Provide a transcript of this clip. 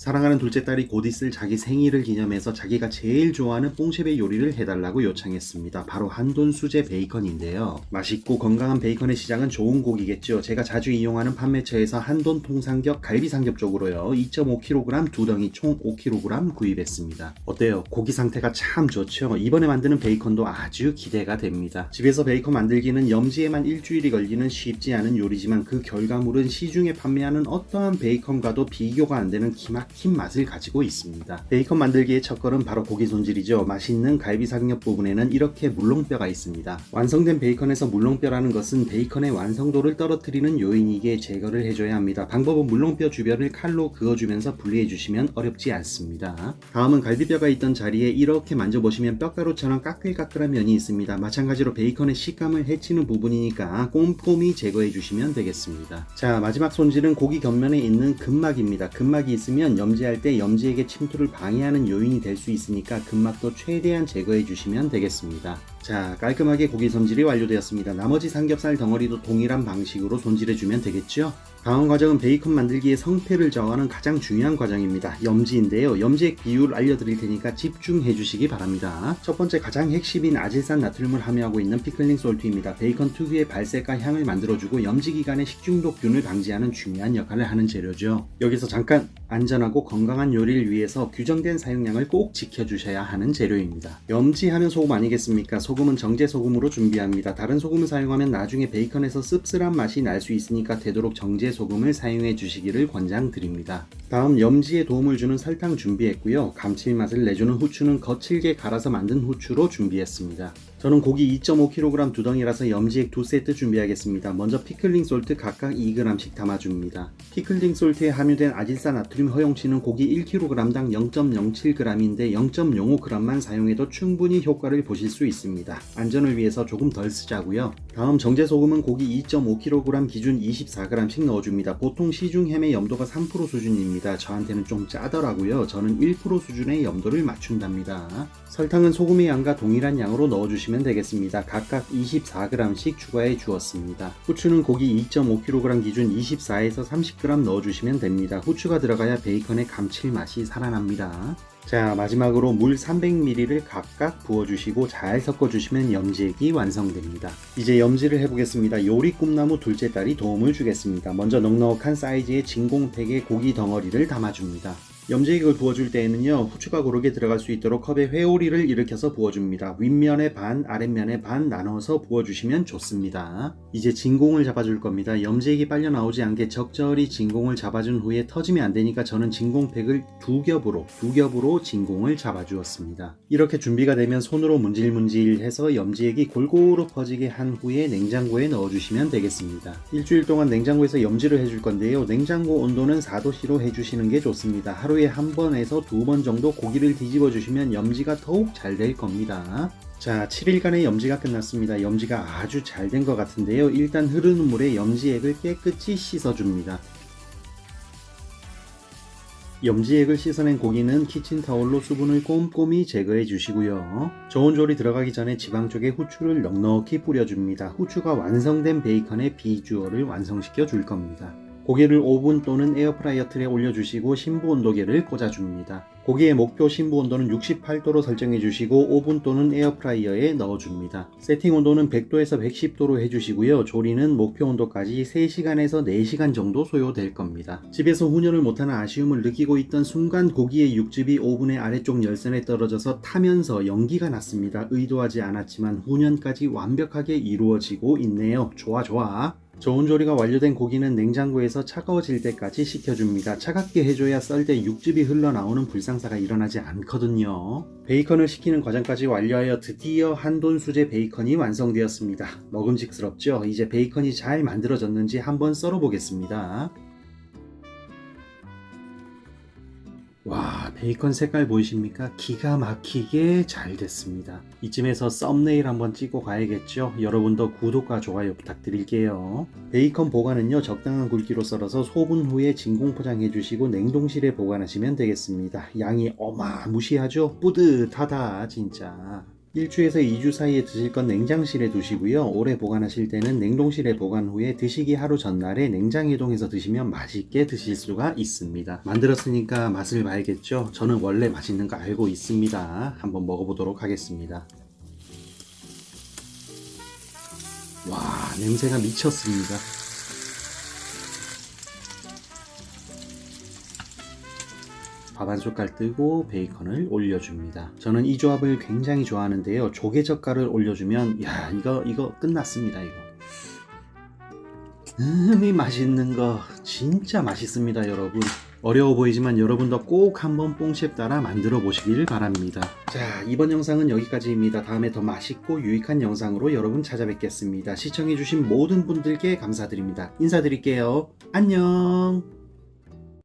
사랑하는 둘째 딸이 곧 있을 자기 생일을 기념해서 자기가 제일 좋아하는 뽕쉐베 요리를 해달라고 요청했습니다. 바로 한돈 수제 베이컨인데요. 맛있고 건강한 베이컨의 시장은 좋은 고기겠죠. 제가 자주 이용하는 판매처에서 한돈 통삼겹 갈비 삼겹 쪽으로요. 2.5kg 두 덩이 총 5kg 구입했습니다. 어때요? 고기 상태가 참 좋죠. 이번에 만드는 베이컨도 아주 기대가 됩니다. 집에서 베이컨 만들기는 염지에만 일주일이 걸리는 쉽지 않은 요리지만 그 결과물은 시중에 판매하는 어떠한 베이컨과도 비교가 안 되는 기막 힌 맛을 가지고 있습니다. 베이컨 만들기의 첫걸음 바로 고기 손질이죠. 맛있는 갈비 상엽 부분에는 이렇게 물렁뼈가 있습니다. 완성된 베이컨에서 물렁뼈라는 것은 베이컨의 완성도를 떨어뜨리는 요인이기에 제거를 해줘야 합니다. 방법은 물렁뼈 주변을 칼로 그어주면서 분리해 주시면 어렵지 않습니다. 다음은 갈비뼈가 있던 자리에 이렇게 만져보시면 뼈가루처럼 까끌까끌한 면이 있습니다. 마찬가지로 베이컨의 식감을 해치는 부분이니까 꼼꼼히 제거해 주시면 되겠습니다. 자 마지막 손질은 고기 겉면에 있는 근막입니다. 근막이 있으면 염지할 때 염지에게 침투를 방해하는 요인이 될 수 있으니까 근막도 최대한 제거해 주시면 되겠습니다. 자 깔끔하게 고기 손질이 완료되었습니다. 나머지 삼겹살 덩어리도 동일한 방식으로 손질해 주면 되겠죠? 다음 과정은 베이컨 만들기의 성패를 정하는 가장 중요한 과정입니다. 염지인데요. 염지의 비율 알려드릴 테니까 집중해 주시기 바랍니다. 첫 번째 가장 핵심인 아질산 나트륨을 함유하고 있는 피클링 솔트입니다. 베이컨 특유의 발색과 향을 만들어주고 염지 기간의 식중독균을 방지하는 중요한 역할을 하는 재료죠. 여기서 잠깐 안전하고 건강한 요리를 위해서 규정된 사용량을 꼭 지켜주셔야 하는 재료입니다. 염지하면 소금 아니겠습니까? 소금은 정제 소금으로 준비합니다. 다른 소금을 사용하면 나중에 베이컨에서 씁쓸한 맛이 날 수 있으니까 되도록 정제 소금을 사용해 주시기를 권장드립니다. 다음 염지에 도움을 주는 설탕 준비했고요. 감칠맛을 내주는 후추는 거칠게 갈아서 만든 후추로 준비했습니다. 저는 고기 2.5kg 두 덩이라서 염지액 두 세트 준비하겠습니다. 먼저 피클링 솔트 각각 2g씩 담아줍니다. 피클링 솔트에 함유된 아질산 나트륨 허용치는 고기 1kg당 0.07g인데 0.05g만 사용해도 충분히 효과를 보실 수 있습니다. 안전을 위해서 조금 덜 쓰자고요. 다음 정제 소금은 고기 2.5kg 기준 24g씩 넣어줍니다. 보통 시중 햄의 염도가 3% 수준입니다. 저한테는 좀 짜더라고요. 저는 1% 수준의 염도를 맞춘답니다. 설탕은 소금의 양과 동일한 양으로 넣어주시면 되겠습니다. 각각 24g씩 추가해 주었습니다. 후추는 고기 2.5kg 기준 24에서 30g 넣어주시면 됩니다. 후추가 들어가야 베이컨의 감칠맛이 살아납니다. 자 마지막으로 물 300ml를 각각 부어주시고 잘 섞어주시면 염지액이 완성됩니다. 이제 염지를 해보겠습니다. 요리 꿈나무 둘째 딸이 도움을 주겠습니다. 먼저 넉넉한 사이즈의 진공팩에 고기 덩어리를 담아줍니다. 염지액을 부어줄 때에는요 후추가 고르게 들어갈 수 있도록 컵에 회오리를 일으켜서 부어줍니다. 윗면에 반, 아랫면에 반 나눠서 부어주시면 좋습니다. 이제 진공을 잡아줄 겁니다. 염지액이 빨려 나오지 않게 적절히 진공을 잡아준 후에 터지면 안 되니까 저는 진공팩을 두 겹으로 두 겹으로 진공을 잡아주었습니다. 이렇게 준비가 되면 손으로 문질문질해서 염지액이 골고루 퍼지게 한 후에 냉장고에 넣어주시면 되겠습니다. 일주일 동안 냉장고에서 염지를 해줄 건데요. 냉장고 온도는 4도씨로 해주시는 게 좋습니다. 하루에 한 번에서 두 번 정도 고기를 뒤집어 주시면 염지가 더욱 잘 될 겁니다. 자, 7일간의 염지가 끝났습니다. 염지가 아주 잘 된 것 같은데요. 일단 흐르는 물에 염지액을 깨끗이 씻어줍니다. 염지액을 씻어낸 고기는 키친타올로 수분을 꼼꼼히 제거해 주시고요. 저온 조리 들어가기 전에 지방 쪽에 후추를 넉넉히 뿌려줍니다. 후추가 완성된 베이컨의 비주얼을 완성시켜 줄 겁니다. 고기를 오븐 또는 에어프라이어 틀에 올려주시고 신부 온도계를 꽂아줍니다. 고기의 목표 신부 온도는 68도로 설정해 주시고 오븐 또는 에어프라이어에 넣어줍니다. 세팅 온도는 100도에서 110도로 해주시고요. 조리는 목표 온도까지 3시간에서 4시간 정도 소요될 겁니다. 집에서 훈연을 못하는 아쉬움을 느끼고 있던 순간 고기의 육즙이 오븐의 아래쪽 열선에 떨어져서 타면서 연기가 났습니다. 의도하지 않았지만 훈연까지 완벽하게 이루어지고 있네요. 좋아 좋아. 저온 조리가 완료된 고기는 냉장고에서 차가워질 때까지 식혀줍니다. 차갑게 해줘야 썰 때 육즙이 흘러나오는 불상사가 일어나지 않거든요. 베이컨을 식히는 과정까지 완료하여 드디어 한돈 수제 베이컨이 완성되었습니다. 먹음직스럽죠? 이제 베이컨이 잘 만들어졌는지 한번 썰어 보겠습니다. 와 베이컨 색깔 보이십니까? 기가 막히게 잘 됐습니다. 이쯤에서 썸네일 한번 찍고 가야겠죠? 여러분도 구독과 좋아요 부탁드릴게요. 베이컨 보관은요 적당한 굵기로 썰어서 소분 후에 진공 포장해 주시고 냉동실에 보관하시면 되겠습니다. 양이 어마무시하죠? 뿌듯하다 진짜. 1주에서 2주 사이에 드실 건 냉장실에 두시고요. 오래 보관하실 때는 냉동실에 보관 후에 드시기 하루 전날에 냉장해동해서 드시면 맛있게 드실 수가 있습니다. 만들었으니까 맛을 봐야겠죠? 저는 원래 맛있는 거 알고 있습니다. 한번 먹어보도록 하겠습니다. 와, 냄새가 미쳤습니다. 밥 한 숟갈 뜨고 베이컨을 올려줍니다. 저는 이 조합을 굉장히 좋아하는데요. 조개젓갈을 올려주면 야 이거 이거 끝났습니다 이거. 음이 맛있는 거 진짜 맛있습니다 여러분. 어려워 보이지만 여러분도 꼭 한번 뽕셰프 따라 만들어 보시길 바랍니다. 자 이번 영상은 여기까지입니다. 다음에 더 맛있고 유익한 영상으로 여러분 찾아뵙겠습니다. 시청해주신 모든 분들께 감사드립니다. 인사드릴게요. 안녕.